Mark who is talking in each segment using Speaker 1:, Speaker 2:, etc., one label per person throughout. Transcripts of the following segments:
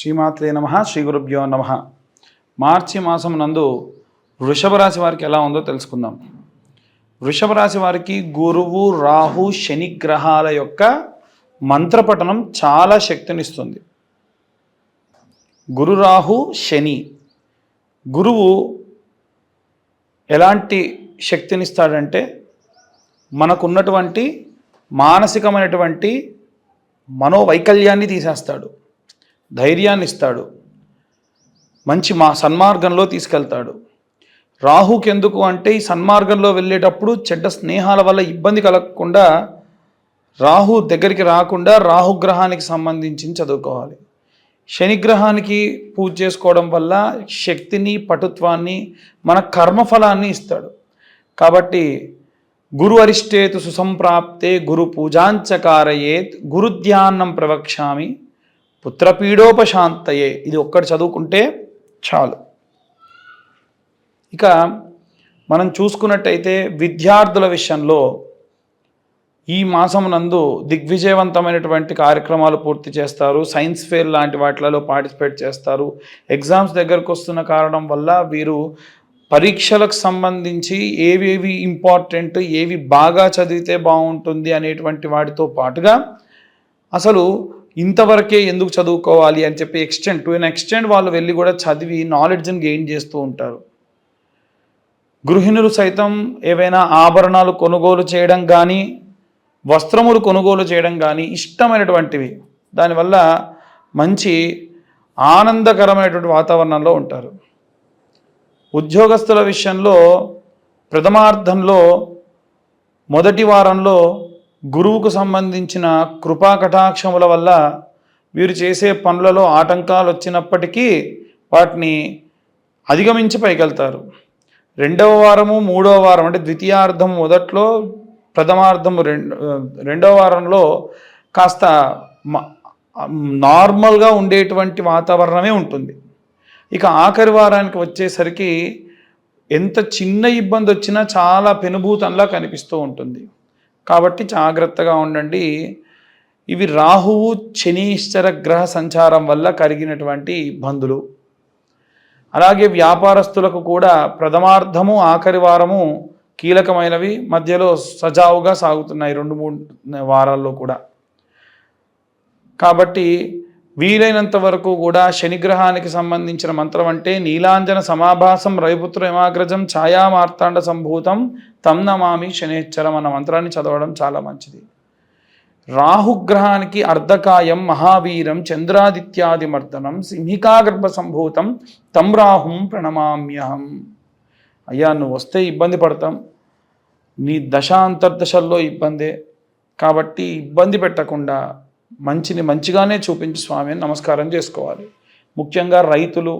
Speaker 1: శ్రీమాత్రే నమ శ్రీ గురుభ్యో నమ. మార్చి మాసం నందు వృషభ రాశి వారికి ఎలా ఉందో తెలుసుకుందాం. వృషభ రాశి వారికి గురువు రాహు శని గ్రహాల యొక్క మంత్రపఠనం చాలా శక్తినిస్తుంది. గురు రాహు శని. గురువు ఎలాంటి శక్తినిస్తాడంటే మనకున్నటువంటి మానసికమైనటువంటి మనోవైకల్యాన్ని తీసేస్తాడు. ధైర్యాన్ని ఇస్తాడు మంచి మా సన్మార్గంలో తీసుకెళ్తాడు. రాహుకి ఎందుకు అంటే ఈ సన్మార్గంలో వెళ్ళేటప్పుడు చెడ్డ స్నేహాల వల్ల ఇబ్బంది కలగకుండా రాహు దగ్గరికి రాకుండా రాహుగ్రహానికి సంబంధించి చదువుకోవాలి. శనిగ్రహానికి పూజ చేసుకోవడం వల్ల శక్తిని పటుత్వాన్ని మన కర్మఫలాన్ని ఇస్తాడు. కాబట్టి గురు అరిష్టేతు సుసంప్రాప్తే గురు పూజాంచకారయేత్ గురుధ్యానం ప్రవక్ష్యామి. పుత్రపీడోపశాంతయే. ఇది ఒక్కటి చదువుకుంటే చాలు. ఇక మనం చూసుకున్నట్టయితే విద్యార్థుల విషయంలో ఈ మాసం నందు దిగ్విజయవంతమైనటువంటి కార్యక్రమాలు పూర్తి చేస్తారు. సైన్స్ ఫేర్ లాంటి వాటిలలో పార్టిసిపేట్ చేస్తారు. ఎగ్జామ్స్ దగ్గరకు వస్తున్న కారణం వల్ల వీరు పరీక్షలకు సంబంధించి ఏవేవి ఇంపార్టెంట్ ఏవి బాగా చదివితే బాగుంటుంది అనేటువంటి వాటితో పాటుగా అసలు ఇంతవరకే ఎందుకు చదువుకోవాలి అని చెప్పి ఎక్స్టెండ్ టు ఎన్ ఎక్స్టెండ్ వాళ్ళు వెళ్ళి కూడా చదివి నాలెడ్జ్ని గెయిన్ చేస్తూ ఉంటారు. గృహిణులు సైతం ఏవైనా ఆభరణాలు కొనుగోలు చేయడం కానీ వస్త్రములు కొనుగోలు చేయడం కానీ ఇష్టమైనటువంటివి. దానివల్ల మంచి ఆనందకరమైనటువంటి వాతావరణంలో ఉంటారు. ఉద్యోగస్తుల విషయంలో ప్రథమార్థంలో మొదటి వారంలో గురువుకు సంబంధించిన కృపా కటాక్షముల వల్ల వీరు చేసే పనులలో ఆటంకాలు వచ్చినప్పటికీ వాటిని అధిగమించి పైకెళ్తారు. రెండవ వారము మూడవ వారం అంటే ద్వితీయార్థం మొదట్లో ప్రథమార్థం రెండు రెండవ వారంలో కాస్త మ- నార్మల్గా ఉండేటువంటి వాతావరణమే ఉంటుంది. ఇక ఆఖరి వారానికి వచ్చేసరికి ఎంత చిన్న ఇబ్బంది వచ్చినా చాలా పెనుభూతంలా కనిపిస్తూ ఉంటుంది. కాబట్టి జాగ్రత్తగా ఉండండి. ఇవి రాహువు శనీశ్వర గ్రహ సంచారం వల్ల కలిగినటువంటి ఇబ్బందులు అలాగే వ్యాపారస్తులకు కూడా ప్రథమార్థము ఆఖరి వారము కీలకమైనవి. మధ్యలో సజావుగా సాగుతున్నాయి రెండు మూడు వారాల్లో కూడా. కాబట్టి వీలైనంత వరకు కూడా శనిగ్రహానికి సంబంధించిన మంత్రం అంటే నీలాంజన సమాభాసం రవిపుత్ర యమాగ్రజం ఛాయా మార్తాండ సంభూతం తం నమామి శనేశ్వరం అన్న మంత్రాన్ని చదవడం చాలా మంచిది. రాహుగ్రహానికి అర్ధకాయం మహావీరం చంద్రాదిత్యాది మర్దనం సింహికాగర్భ సంభూతం తం రాహుం ప్రణమామ్యహం. అయ్యా నువ్వు వస్తే ఇబ్బంది పడతాం. నీ దశాంతర్దశల్లో ఇబ్బందే. కాబట్టి ఇబ్బంది పెట్టకుండా మంచిని మంచిగానే చూపించి స్వామి అని నమస్కారం చేసుకోవాలి. ముఖ్యంగా రైతులు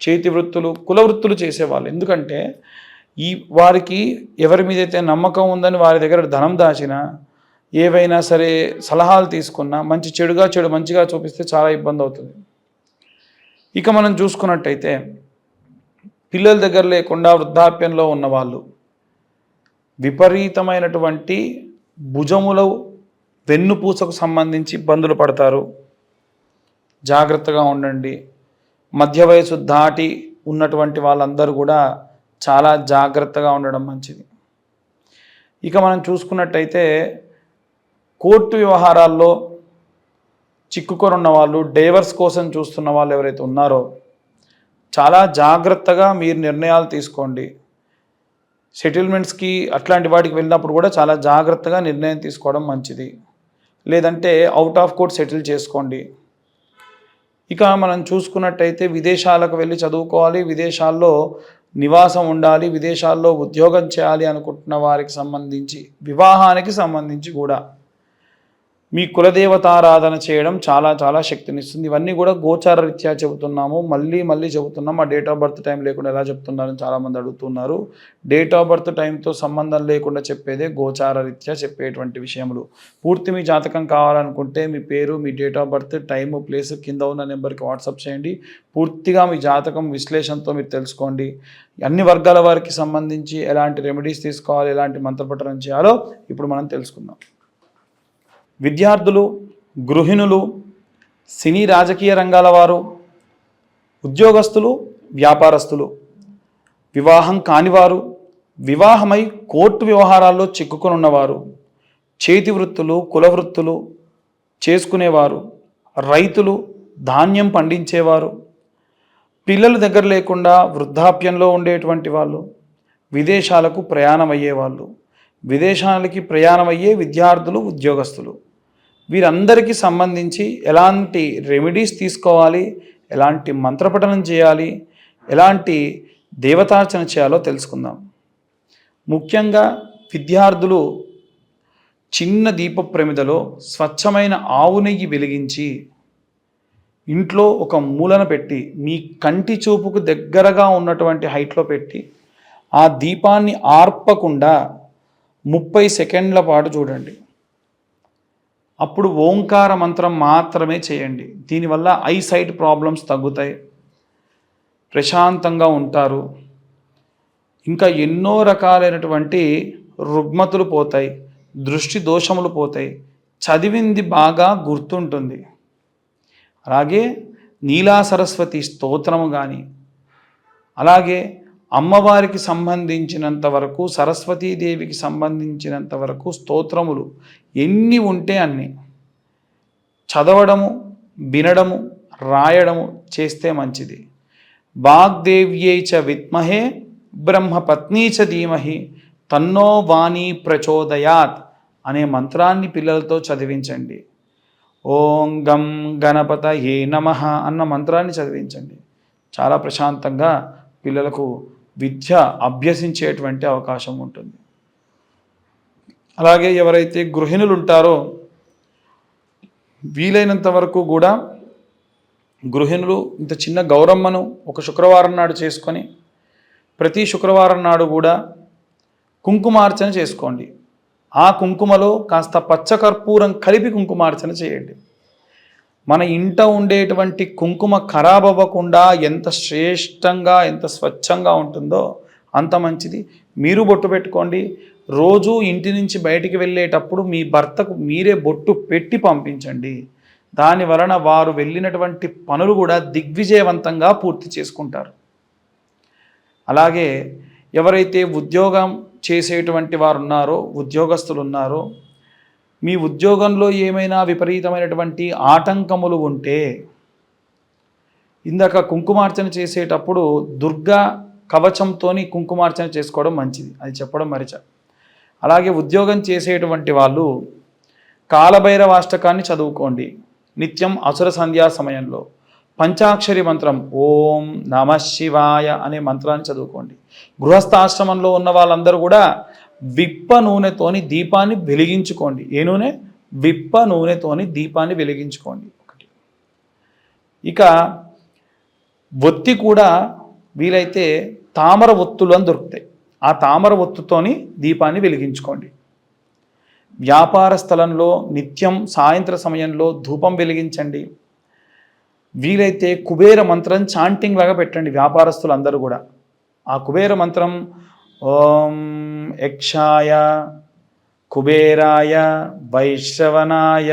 Speaker 1: చేతి వృత్తులు కుల వృత్తులు చేసేవాళ్ళు. ఎందుకంటే ఈ వారికి ఎవరి మీదైతే నమ్మకం ఉందని వారి దగ్గర ధనం దాచినా ఏవైనా సరే సలహాలు తీసుకున్నా మంచి చెడుగా చెడు మంచిగా చూపిస్తే చాలా ఇబ్బంది అవుతుంది. ఇక మనం చూసుకున్నట్టయితే పిల్లల దగ్గర లేకుండా వృద్ధాప్యంలో ఉన్నవాళ్ళు విపరీతమైనటువంటి భుజములు వెన్నుపూసకు సంబంధించి ఇబ్బందులు పడతారు. జాగ్రత్తగా ఉండండి. మధ్య వయసు దాటి ఉన్నటువంటి వాళ్ళందరూ కూడా చాలా జాగ్రత్తగా ఉండడం మంచిది. ఇక మనం చూసుకున్నట్టయితే కోర్టు వ్యవహారాల్లో చిక్కుకొని ఉన్న వాళ్ళు డైవర్స్ కోసం చూస్తున్న వాళ్ళు ఎవరైతే ఉన్నారో చాలా జాగ్రత్తగా మీరు నిర్ణయాలు తీసుకోండి. సెటిల్మెంట్స్కి అట్లాంటి వాటికి వెళ్ళినప్పుడు కూడా చాలా జాగ్రత్తగా నిర్ణయం తీసుకోవడం మంచిది. లేదంటే అవుట్ ఆఫ్ కోర్ట్ సెటిల్ చేసుకోండి. ఇక మనం చూసుకున్నట్టయితే విదేశాలకు వెళ్ళి చదువుకోవాలి విదేశాల్లో నివాసం ఉండాలి విదేశాల్లో ఉద్యోగం చేయాలి అనుకుంటున్న వారికి సంబంధించి వివాహానికి సంబంధించి కూడా. మీ కులదేవతారాధన చేయడం చాలా చాలా శక్తినిస్తుంది. ఇవన్నీ కూడా గోచార రీత్యా చెబుతున్నాము. మళ్ళీ మళ్ళీ చెబుతున్నాము ఆ డేట్ ఆఫ్ బర్త్ టైం లేకుండా ఎలా చెప్తున్నారని చాలామంది అడుగుతున్నారు. డేట్ ఆఫ్ బర్త్ టైంతో సంబంధం లేకుండా చెప్పేదే గోచార రీత్యా చెప్పేటువంటి విషయములు. పూర్తి మీ జాతకం కావాలనుకుంటే మీ పేరు మీ date of birth time place కింద ఉన్న నెంబర్కి వాట్సాప్ చేయండి. పూర్తిగా మీ జాతకం విశ్లేషణతో మీరు తెలుసుకోండి. అన్ని వర్గాల వారికి సంబంధించి ఎలాంటి రెమెడీస్ తీసుకోవాలి ఎలాంటి మంత్రపఠనం చేయాలో ఇప్పుడు మనం తెలుసుకుందాం. విద్యార్థులు గృహిణులు సినీ రాజకీయ రంగాల వారు ఉద్యోగస్తులు వ్యాపారస్తులు. వివాహం కానివారు వివాహమై కోర్టు వ్యవహారాల్లో చిక్కుకొనున్నవారు చేతి వృత్తులు కుల వృత్తులు చేసుకునేవారు రైతులు ధాన్యం పండించేవారు పిల్లలు దగ్గర లేకుండా వృద్ధాప్యంలో ఉండేటువంటి వాళ్ళు విదేశాలకు ప్రయాణం అయ్యేవాళ్ళు విదేశాలకి ప్రయాణమయ్యే విద్యార్థులు ఉద్యోగస్తులు. వీరందరికీ సంబంధించి ఎలాంటి రెమెడీస్ తీసుకోవాలి? ఎలాంటి మంత్రపఠనం చేయాలి? ఎలాంటి దేవతార్చన చేయాలో తెలుసుకుందాం. ముఖ్యంగా విద్యార్థులు చిన్న దీప ప్రమిదలో స్వచ్ఛమైన ఆవు నెయ్యి వెలిగించి ఇంట్లో ఒక మూలన పెట్టి మీ కంటి చూపుకు దగ్గరగా ఉన్నటువంటి హైట్లో పెట్టి ఆ దీపాన్ని ఆర్పకుండా ముప్పై సెకండ్ల పాటు చూడండి. అప్పుడు ఓంకార మంత్రం మాత్రమే చేయండి. దీనివల్ల ఐ సైట్ ప్రాబ్లమ్స్ తగ్గుతాయి. ప్రశాంతంగా ఉంటారు. ఇంకా ఎన్నో రకాలైనటువంటి రుగ్మతులు పోతాయి. దృష్టి దోషములు పోతాయి. చదివింది బాగా గుర్తుంటుంది. అలాగే నీలా సరస్వతి స్తోత్రము కానీ అలాగే అమ్మవారికి సంబంధించినంత వరకు సరస్వతీదేవికి సంబంధించినంత వరకు స్తోత్రములు ఎన్ని ఉంటే అన్ని. చదవడము వినడము రాయడము చేస్తే మంచిది. వాగ్దేవ్యై చ విద్మహే బ్రహ్మపత్ని చ ధీమహి తన్నో వాణి ప్రచోదయాత్ అనే మంత్రాన్ని పిల్లలతో చదివించండి. ఓం గం గణపత ఏ నమ అన్న మంత్రాన్ని చదివించండి. చాలా ప్రశాంతంగా పిల్లలకు విద్య అభ్యసించేటువంటి అవకాశం ఉంటుంది. అలాగే ఎవరైతే గృహిణులు ఉంటారో వీలైనంత వరకు కూడా గృహిణులు ఇంత చిన్న గౌరమ్మను ఒక శుక్రవారం నాడు చేసుకొని ప్రతి శుక్రవారం నాడు కూడా కుంకుమార్చన చేసుకోండి. ఆ కుంకుమలో కాస్త పచ్చకర్పూరం కలిపి కుంకుమార్చన చేయండి. మన ఇంట ఉండేటువంటి కుంకుమ ఖరాబ్ అవ్వకుండా ఎంత శ్రేష్టంగా ఎంత స్వచ్ఛంగా ఉంటుందో అంత మంచిది. మీరు బొట్టు పెట్టుకోండి. రోజు ఇంటి నుంచి బయటికి వెళ్ళేటప్పుడు మీ భర్తకు మీరే బొట్టు పెట్టి పంపించండి. దాని వలన వారు వెళ్ళినటువంటి పనులు కూడా దిగ్విజయవంతంగా పూర్తి చేసుకుంటారు. అలాగే ఎవరైతే ఉద్యోగం చేసేటువంటి వారు ఉన్నారో ఉద్యోగస్తులు ఉన్నారో మీ ఉద్యోగంలో ఏమైనా విపరీతమైనటువంటి ఆటంకములు ఉంటే ఇందాక కుంకుమార్చన చేసేటప్పుడు దుర్గా కవచంతో కుంకుమార్చన చేసుకోవడం మంచిది. అది చెప్పడం మరిచ. అలాగే ఉద్యోగం చేసేటువంటి వాళ్ళు కాలభైరవాష్టకాన్ని చదువుకోండి. నిత్యం అసుర సంధ్యా సమయంలో. పంచాక్షరి మంత్రం ఓం నమ శివాయ అనే మంత్రాన్ని చదువుకోండి. గృహస్థాశ్రమంలో ఉన్న వాళ్ళందరూ కూడా విప్ప నూనెతోని దీపాన్ని వెలిగించుకోండి. ఏ నూనె? విప్ప నూనెతోని దీపాన్ని వెలిగించుకోండి. ఒకటి. ఇక ఒత్తి కూడా వీలైతే తామర ఒత్తులు అని దొరుకుతాయి. ఆ తామర ఒత్తుతోని దీపాన్ని వెలిగించుకోండి. వ్యాపార స్థలంలో నిత్యం సాయంత్ర సమయంలో ధూపం వెలిగించండి. వీలైతే కుబేర మంత్రం చాంటింగ్ లాగా పెట్టండి వ్యాపారస్తులు అందరూ కూడా. ఆ కుబేర మంత్రం ఓం యక్షాయ కుబేరాయ వైశ్రవణాయ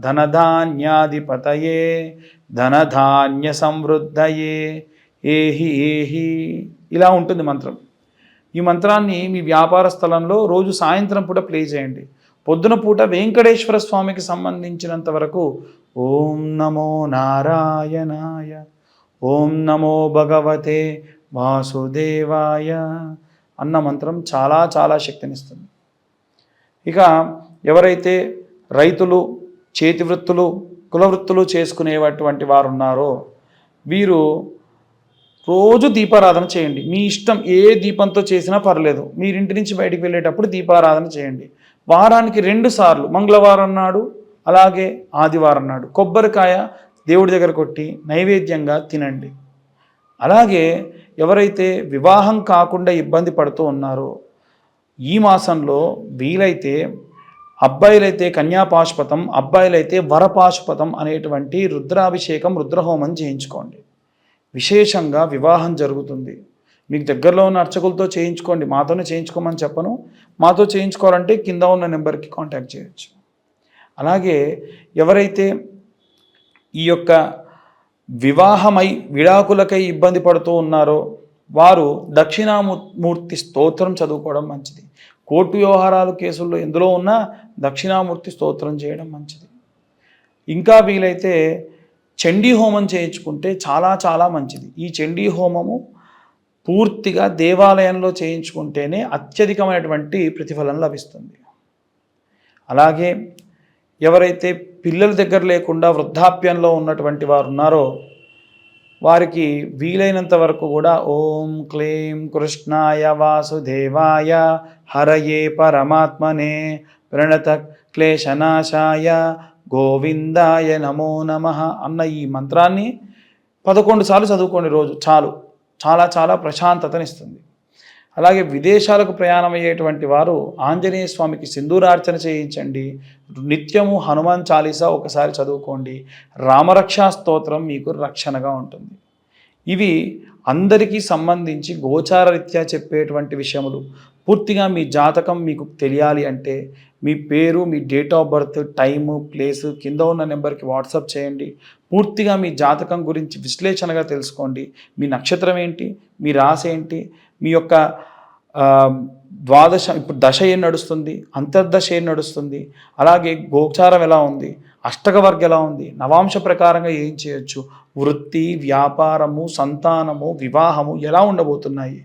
Speaker 1: ధనధాన్యాధిపతయే ధనధాన్య సమృద్ధయే ఏహి ఏహి. ఇలా ఉంటుంది మంత్రం. ఈ మంత్రాన్ని మీ వ్యాపార స్థలంలో రోజు సాయంత్రం పూట ప్లే చేయండి. పొద్దున పూట వెంకటేశ్వర స్వామికి సంబంధించినంత వరకు ఓం నమో నారాయణాయ ఓం నమో భగవతే వాసుదేవాయ అన్న మంత్రం చాలా చాలా శక్తినిస్తుంది. ఇక ఎవరైతే రైతులు చేతి వృత్తులు కులవృత్తులు చేసుకునేటువంటి వారు ఉన్నారో వీరు రోజు దీపారాధన చేయండి. మీ ఇష్టం ఏ దీపంతో చేసినా పర్లేదు. మీరింటి నుంచి బయటికి వెళ్ళేటప్పుడు దీపారాధన చేయండి. వారానికి రెండు సార్లు మంగళవారం నాడు అలాగే ఆదివారం నాడు కొబ్బరికాయ దేవుడి దగ్గర కొట్టి నైవేద్యంగా తినండి. అలాగే ఎవరైతే వివాహం కాకుండా ఇబ్బంది పడుతూ ఉన్నారో ఈ మాసంలో వీలైతే అబ్బాయిలైతే కన్యాపాశుపతం అబ్బాయిలైతే వరపాశుపతం అనేటువంటి రుద్రాభిషేకం రుద్రహోమం చేయించుకోండి. విశేషంగా వివాహం జరుగుతుంది. మీకు దగ్గరలో ఉన్న అర్చకులతో చేయించుకోండి. మాతోనే చేయించుకోమని చెప్పను. మాతో చేయించుకోవాలంటే కింద ఉన్న నెంబర్కి కాంటాక్ట్ చేయొచ్చు. అలాగే ఎవరైతే ఈ యొక్క వివాహమై విడాకులకై ఇబ్బంది పడుతూ ఉన్నారో వారు దక్షిణామూర్తి స్తోత్రం చదువుకోవడం మంచిది. కోర్టు వ్యవహారాలు కేసుల్లో ఎందులో ఉన్నా దక్షిణామూర్తి స్తోత్రం చేయడం మంచిది. ఇంకా వీలైతే చండీ హోమం చేయించుకుంటే చాలా చాలా మంచిది. ఈ చండీ హోమము పూర్తిగా దేవాలయంలో చేయించుకుంటేనే అత్యధికమైనటువంటి ప్రతిఫలం లభిస్తుంది. అలాగే ఎవరైతే పిల్లల దగ్గర లేకుండా వృద్ధాప్యంలో ఉన్నటువంటి వారు ఉన్నారో వారికి వీలైనంత వరకు కూడా ఓం క్లీం కృష్ణాయ వాసుదేవాయ హరయే పరమాత్మనే ప్రణత క్లేశనాశాయ గోవిందాయ నమో నమ అన్న ఈ మంత్రాన్ని పదకొండు సార్లు చదువుకోండి రోజు. చాలు. చాలా చాలా ప్రశాంతతనిస్తుంది. అలాగే విదేశాలకు ప్రయాణం అయ్యేటువంటి వారు ఆంజనేయ స్వామికి సింధూరార్చన చేయించండి. నిత్యము హనుమాన్ చాలీసా ఒకసారి చదువుకోండి. రామరక్షా స్తోత్రం మీకు రక్షణగా ఉంటుంది. ఇవి అందరికీ సంబంధించి గోచార రీత్యా చెప్పేటువంటి విషయములు. పూర్తిగా మీ జాతకం మీకు తెలియాలి అంటే మీ పేరు మీ date of birth time place కింద ఉన్న నెంబర్కి వాట్సాప్ చేయండి. పూర్తిగా మీ జాతకం గురించి విశ్లేషణగా తెలుసుకోండి. మీ నక్షత్రం ఏంటి? మీ రాశి ఏంటి? మీ యొక్క ద్వాదశ ఇప్పుడు దశ ఏం నడుస్తుంది? అంతర్దశ ఏం నడుస్తుంది? అలాగే గోచారం ఎలా ఉంది? అష్టకవర్గ ఎలా ఉంది? నవాంశ ప్రకారంగా ఏం చేయొచ్చు? వృత్తి వ్యాపారము సంతానము వివాహము ఎలా ఉండబోతున్నాయి?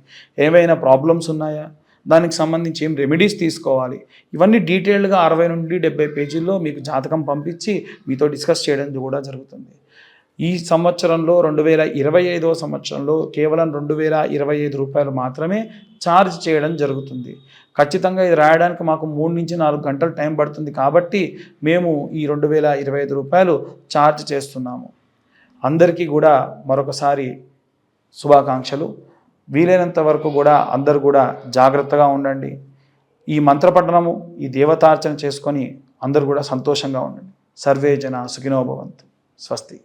Speaker 1: ఏమైనా ప్రాబ్లమ్స్ ఉన్నాయా? దానికి సంబంధించి ఏం రెమెడీస్ తీసుకోవాలి? ఇవన్నీ డీటెయిల్డ్గా అరవై నుండి డెబ్బై పేజీల్లో మీకు జాతకం పంపించి మీతో డిస్కస్ చేయడం కూడా జరుగుతుంది. ఈ సంవత్సరంలో రెండు వేల ఇరవై ఐదవ సంవత్సరంలో కేవలం రెండు వేల ఇరవై ఐదు రూపాయలు మాత్రమే ఛార్జ్ చేయడం జరుగుతుంది. ఖచ్చితంగా ఇది రాయడానికి మాకు మూడు నుంచి నాలుగు గంటలు టైం పడుతుంది కాబట్టి మేము ఈ రెండు వేల ఇరవై ఐదు రూపాయలు ఛార్జ్ చేస్తున్నాము. అందరికీ కూడా మరొకసారి శుభాకాంక్షలు. వీలైనంత వరకు కూడా అందరూ కూడా జాగ్రత్తగా ఉండండి. ఈ మంత్రపఠనము ఈ దేవతార్చన చేసుకొని అందరూ కూడా సంతోషంగా ఉండండి. సర్వే జన సుఖినోభవంతు స్వస్తి.